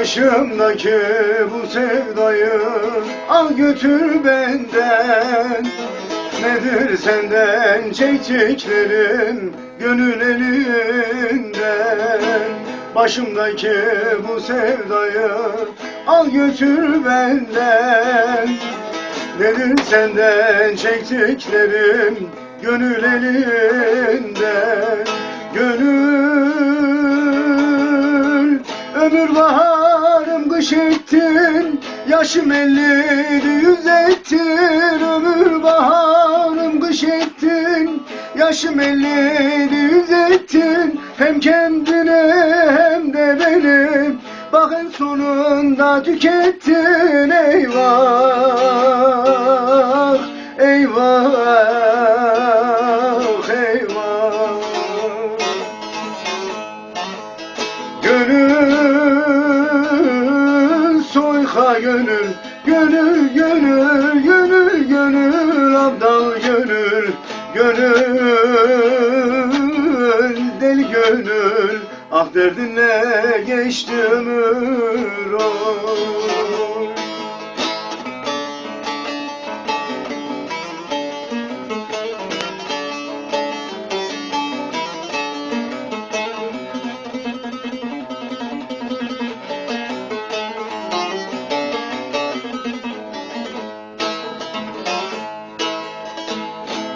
Başımdaki bu sevdayı al götür benden. Nedir senden çektiklerim gönül elinden? Başımdaki bu sevdayı al götür benden. Nedir senden çektiklerim gönül elinden? Gönül ömür baharım kış ettin Yaşım elliydi yüz ettin Ömür baharım kış ettin. Yaşım elliydi yüz ettin Hem kendine hem de benim. Bakın sonunda tükettin eyvah Eyvah gönül Gönül gönül gönül gönül Abdal gönül Gönül deli gönül. Ah derdinle geçti ömür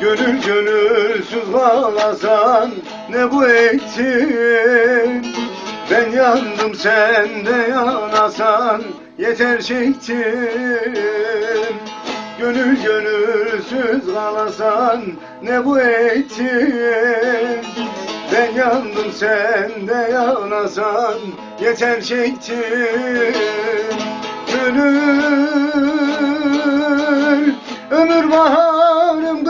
Gönül gönülsüz ağlasan ne bu ettin Ben yandım sen de yanasan yeter çektim Gönül gönülsüz ağlasan ne bu ettin Ben yandım sen de yanasan yeter çektim Gönül ömür bahar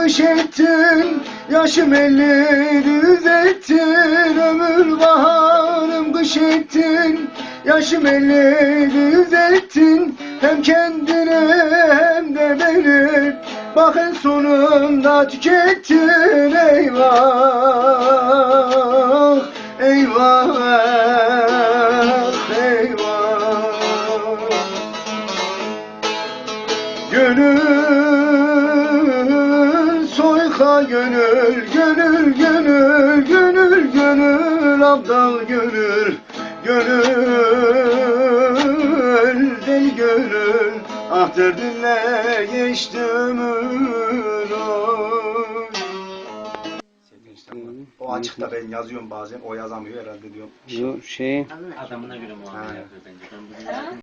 60 ettin Yaşım elli düzettin Ömür baharım kış ettin. Yaşım elli düzettin Hem kendini hem de beni. Bakın sonunda tükettin eyvah. Soyka gönül gönül gönül gönül gönül abdal gönül gönül deli gönül ah derdinle geçti ömür. O açıkta ben yazıyorum bazen o yazamıyor herhalde diyorum. Yo şey Adamına göre muamele yapıyor bence. Ben bunu